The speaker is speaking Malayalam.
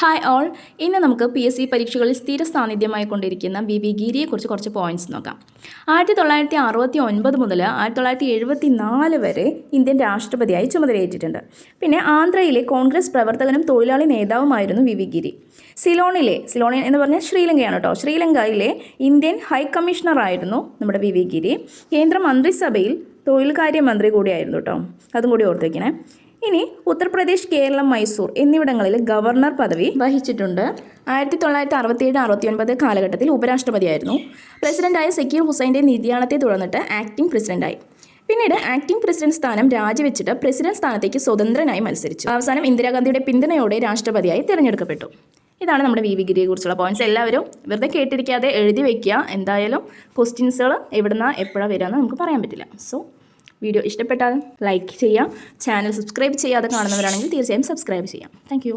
ഹായ് ഓൾ ഇന്ന് നമുക്ക് പി എസ് സി പരീക്ഷകളിൽ സ്ഥിര സാന്നിധ്യമായി കൊണ്ടിരിക്കുന്ന ബി വി ഗിരിയെക്കുറിച്ച് കുറച്ച് പോയിന്റ്സ് നോക്കാം. ആയിരത്തി തൊള്ളായിരത്തി അറുപത്തി ഒൻപത് മുതൽ ആയിരത്തി തൊള്ളായിരത്തി എഴുപത്തി നാല് വരെ ഇന്ത്യൻ രാഷ്ട്രപതിയായി ചുമതലയേറ്റിട്ടുണ്ട്. പിന്നെ ആന്ധ്രയിലെ കോൺഗ്രസ് പ്രവർത്തകനും തൊഴിലാളി നേതാവുമായിരുന്നു വി വി ഗിരി. സിലോണിലെ സിലോണിയൻ എന്ന് പറഞ്ഞാൽ ശ്രീലങ്കയാണ് കേട്ടോ ശ്രീലങ്കയിലെ ഇന്ത്യൻ ഹൈ കമ്മീഷണറായിരുന്നു നമ്മുടെ വി വി ഗിരി. കേന്ദ്ര മന്ത്രിസഭയിൽ തൊഴിൽ കാര്യമന്ത്രി കൂടിയായിരുന്നു കേട്ടോ അതും കൂടി ഓർത്ത് വയ്ക്കണേ ഇനി ഉത്തർപ്രദേശ് കേരളം മൈസൂർ എന്നിവിടങ്ങളിൽ ഗവർണർ പദവി വഹിച്ചിട്ടുണ്ട്. ആയിരത്തി തൊള്ളായിരത്തി അറുപത്തിയേഴ് അറുപത്തി ഒൻപത് കാലഘട്ടത്തിൽ ഉപരാഷ്ട്രപതിയായിരുന്നു. പ്രസിഡന്റായ സക്കീർ ഹുസൈന്റെ നിര്യാണത്തെ തുടർന്നിട്ട് ആക്ടിംഗ് പ്രസിഡന്റായി. പിന്നീട് ആക്ടിംഗ് പ്രസിഡന്റ് സ്ഥാനം രാജിവെച്ചിട്ട് പ്രസിഡന്റ് സ്ഥാനത്തേക്ക് സ്വതന്ത്രനായി മത്സരിച്ചു. അവസാനം ഇന്ദിരാഗാന്ധിയുടെ പിന്തുണയോടെ രാഷ്ട്രപതിയായി തിരഞ്ഞെടുക്കപ്പെട്ടു. ഇതാണ് നമ്മുടെ വി വി ഗിരിയെക്കുറിച്ചുള്ള പോയിന്റ്സ് എല്ലാവരും വെറുതെ കേട്ടിരിക്കാതെ എഴുതി വയ്ക്കുക എന്തായാലും ക്വസ്റ്റ്യൻസുകൾ എവിടുന്ന എപ്പോഴാണ് വരിക എന്ന് നമുക്ക് പറയാൻ പറ്റില്ല. സോ വീഡിയോ ഇഷ്ടപ്പെട്ടാൽ ലൈക്ക് ചെയ്യാം ചാനൽ സബ്സ്ക്രൈബ് ചെയ്യാതെ കാണുന്നവരാണെങ്കിൽ തീർച്ചയായും സബ്സ്ക്രൈബ് ചെയ്യാം. താങ്ക്